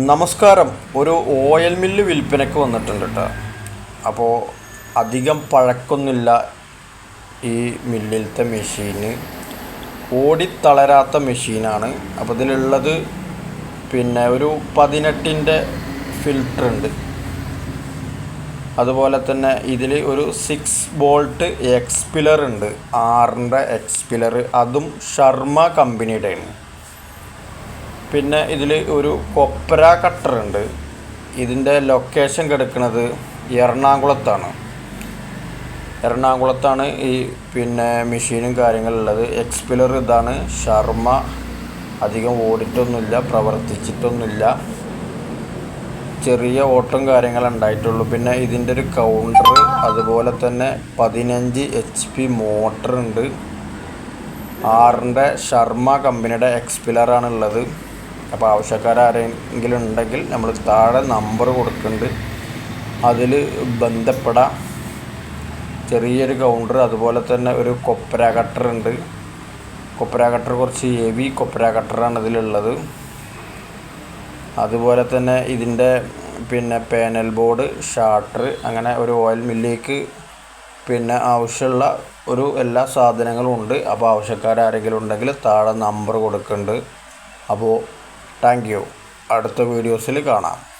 നമസ്കാരം. ഒരു oil mill വിൽപ്പനയ്ക്ക് വന്നിട്ടുണ്ട് കേട്ടോ അപ്പോൾ അധികം പഴക്കൊന്നുമില്ല ഈ മില്ലിലത്തെ മെഷീന്. ഓടിത്തളരാത്ത മെഷീനാണ്. അപ്പോൾ ഇതിലുള്ളത് പിന്നെ ഒരു പതിനെട്ടിന്റെ ഫിൽറ്റർ ഉണ്ട്. അതുപോലെ തന്നെ ഇതിൽ ഒരു സിക്സ് ബോൾട്ട് എക്സ്പിലർ ഉണ്ട്. ആറിന്റെ എക്സ്പിലർ അതും ഷർമ്മ കമ്പനിയുടെയാണ്. പിന്നെ ഇതിൽ ഒരു കൊപ്ര കട്ടർ ഉണ്ട്. ഇതിന്റെ ലൊക്കേഷൻ കിടക്കുന്നത് എറണാകുളത്താണ്. എറണാകുളത്താണ് ഈ പിന്നെ മെഷീനും കാര്യങ്ങളുള്ളത് എക്സ്പിലർ ഇതാണ്. ശർമ്മ അധികം ഓടിട്ടൊന്നുമില്ല പ്രവർത്തിച്ചിട്ടൊന്നുമില്ല. ചെറിയ ഓട്ടം കാര്യങ്ങൾ ഉണ്ടായിട്ടുള്ളൂ. പിന്നെ ഇതിന്റെ ഒരു കൗണ്ടർ അതുപോലെ തന്നെ പതിനഞ്ച് എച്ച് പി മോട്ടറുണ്ട് ആറിന്റെ ശർമ്മ കമ്പനിയുടെ എക്സ്പിലറാണ് ഉള്ളത് അപ്പോൾ ആവശ്യക്കാരെങ്കിലും ഉണ്ടെങ്കിൽ നമ്മൾ താഴെ നമ്പർ കൊടുക്കുന്നുണ്ട് അതിൽ ബന്ധപ്പെടാം. ചെറിയൊരു കൗണ്ടർ അതുപോലെ തന്നെ ഒരു കൊപ്ര കട്ടർ ഉണ്ട്. കൊപ്ര കട്ടർ കുറച്ച് ഹെവി കൊപ്ര കട്ടറാണ് ഇതിലുള്ളത്. അതുപോലെ തന്നെ ഇതിന്റെ പിന്നെ പാനൽ ബോർഡ് ഷാട്ടർ അങ്ങനെ ഒരു ഓയിൽ മില്ലിലേക്ക് പിന്നെ ആവശ്യമുള്ള ഒരു എല്ലാ സാധനങ്ങളും ഉണ്ട്. അപ്പോൾ ആവശ്യക്കാരാരെങ്കിലും ഉണ്ടെങ്കിൽ താഴെ നമ്പർ കൊടുക്കുന്നുണ്ട് അപ്പോൾ താങ്ക് യു. അടുത്ത വീഡിയോസിൽ കാണാം.